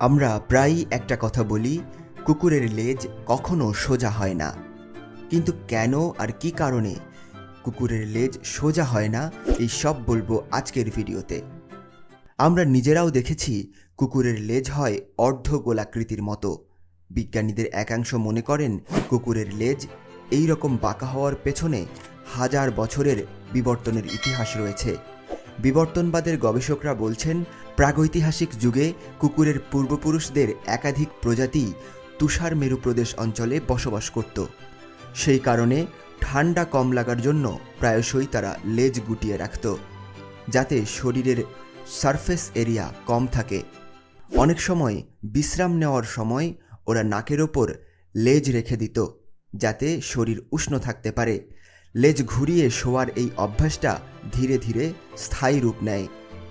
আমরা প্রায়ই একটা কথা বলি, কুকুরের লেজ কখনো সোজা হয় না। কিন্তু কেন আর কি কারণে কুকুরের লেজ সোজা হয় না, এই সব বলব আজকের ভিডিওতে। আমরা নিজেরাও দেখেছি কুকুরের লেজ হয় অর্ধ গোলাকৃতির মতো। বিজ্ঞানীদের একাংশ মনে করেন কুকুরের লেজ এই রকম বাঁকা হওয়ার পেছনে হাজার বছরের বিবর্তনের ইতিহাস রয়েছে। বিবর্তনবাদের গবেষকরা বলছেন, প্রাগৈতিহাসিক যুগে কুকুরের পূর্বপুরুষদের একাধিক প্রজাতি তুষার মেরু প্রদেশ অঞ্চলে বসবাস করত। সেই কারণে ঠান্ডা কম লাগার জন্য প্রায়শই তারা লেজ গুটিয়ে রাখত, যাতে শরীরের সারফেস এরিয়া কম থাকে। অনেক সময় বিশ্রাম নেওয়ার সময় ওরা নাকের ওপর লেজ রেখে দিত, যাতে শরীর উষ্ণ থাকতে পারে। লেজ ঘুরিয়ে শোয়ার এই অভ্যাসটা ধীরে ধীরে স্থায়ী রূপ নেয়।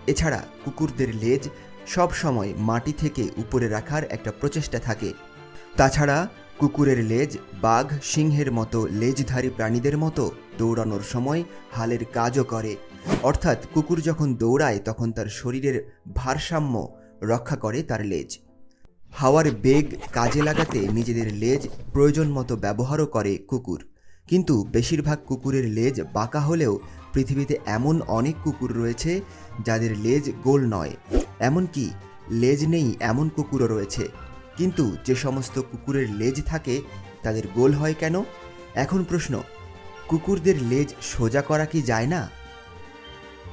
এছাড়া কুকুরদের লেজ সব সময় মাটি থেকে উপরে রাখার একটা প্রচেষ্টা থাকে। তাছাড়া কুকুরের লেজ বাঘ, সিংহের মতো লেজধারী প্রাণীদের মতো দৌড়ানোর সময় হালের কাজও করে। অর্থাৎ কুকুর যখন দৌড়ায়, তখন তার শরীরের ভারসাম্য রক্ষা করে তার লেজ। হাওয়ার বেগ কাজে লাগাতে নিজেদের লেজ প্রয়োজন মতো ব্যবহারও করে কুকুর। কিন্তু বেশিরভাগ কুকুরের লেজ বাঁকা হলেও পৃথিবীতে এমন অনেক কুকুর রয়েছে যাদের লেজ গোল নয়। এমনকি লেজ নেই এমন কুকুরও রয়েছে। কিন্তু যে সমস্ত কুকুরের লেজ থাকে, তাদের গোল হয় কেন? এখন প্রশ্ন, কুকুরদের লেজ সোজা করা কি যায় না?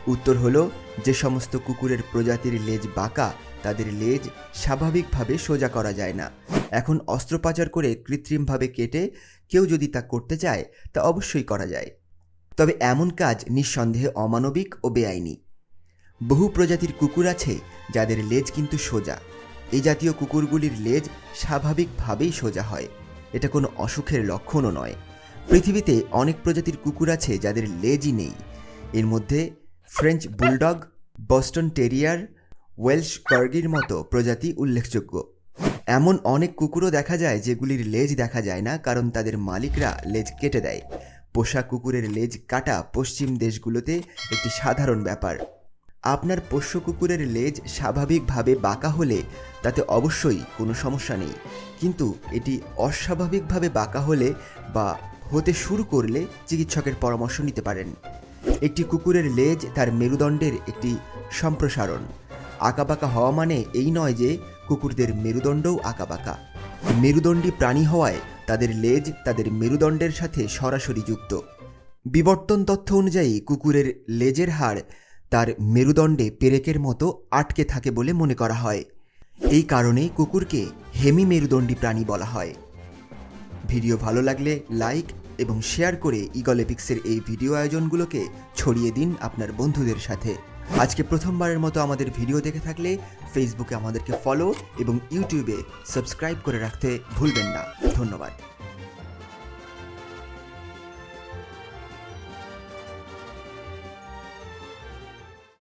উত্তর হলো, যে সমস্ত কুকুরের প্রজাতির লেজ বাঁকা, তাদের লেজ স্বাভাবিকভাবে সোজা করা যায় না। এখন অস্ত্রোপচার করে কৃত্রিমভাবে কেটে কেউ যদি তা করতে চায়, তা অবশ্যই করা যায়। তবে এমন কাজ নিঃসন্দেহে অমানবিক ও বেআইনি। বহু প্রজাতির কুকুর আছে যাদের লেজ কিন্তু সোজা। এই জাতীয় কুকুরগুলির লেজ স্বাভাবিকভাবেই সোজা হয়। এটা কোনো অসুখের লক্ষণও নয়। পৃথিবীতে অনেক প্রজাতির কুকুর আছে যাদের লেজই নেই। এর মধ্যে French bulldog, Boston terrier, Welsh কর্গির মতো প্রজাতি উল্লেখযোগ্য। এমন অনেক কুকুরও দেখা যায় যেগুলির লেজ দেখা যায় না, কারণ তাদের মালিকরা লেজ কেটে দেয়। পোষা কুকুরের লেজ কাটা পশ্চিম দেশগুলোতে একটি সাধারণ ব্যাপার। আপনার পোষ্য কুকুরের লেজ স্বাভাবিকভাবে বাঁকা হলে তাতে অবশ্যই কোনো সমস্যা নেই। কিন্তু এটি অস্বাভাবিকভাবে বাঁকা হলে বা হতে শুরু করলে চিকিৎসকের পরামর্শ নিতে পারেন। একটি কুকুরের লেজ তার মেরুদণ্ডের একটি সম্প্রসারণ। আঁকাবাঁকা হওয়া মানে এই নয় যে কুকুরদের মেরুদণ্ডও আঁকাবাঁকা। মেরুদণ্ডী প্রাণী হওয়ায় তাদের লেজ তাদের মেরুদণ্ডের সাথে সরাসরি যুক্ত। বিবর্তন তথ্য অনুযায়ী কুকুরের লেজের হাড় তার মেরুদণ্ডে পেরেকের মতো আটকে থাকে বলে মনে করা হয়। এই কারণেই কুকুরকে হেমি মেরুদণ্ডী প্রাণী বলা হয়। ভিডিও ভালো লাগলে লাইক এবং শেয়ার করে ইগলেপিক্সের এই ভিডিও আয়োজনগুলোকে ছড়িয়ে দিন আপনার বন্ধুদের সাথে। আজকে প্রথমবারের মতো আমাদের ভিডিও দেখে থাকলে ফেসবুকে আমাদেরকে ফলো এবং ইউটিউবে সাবস্ক্রাইব করে রাখতে ভুলবেন না। ধন্যবাদ।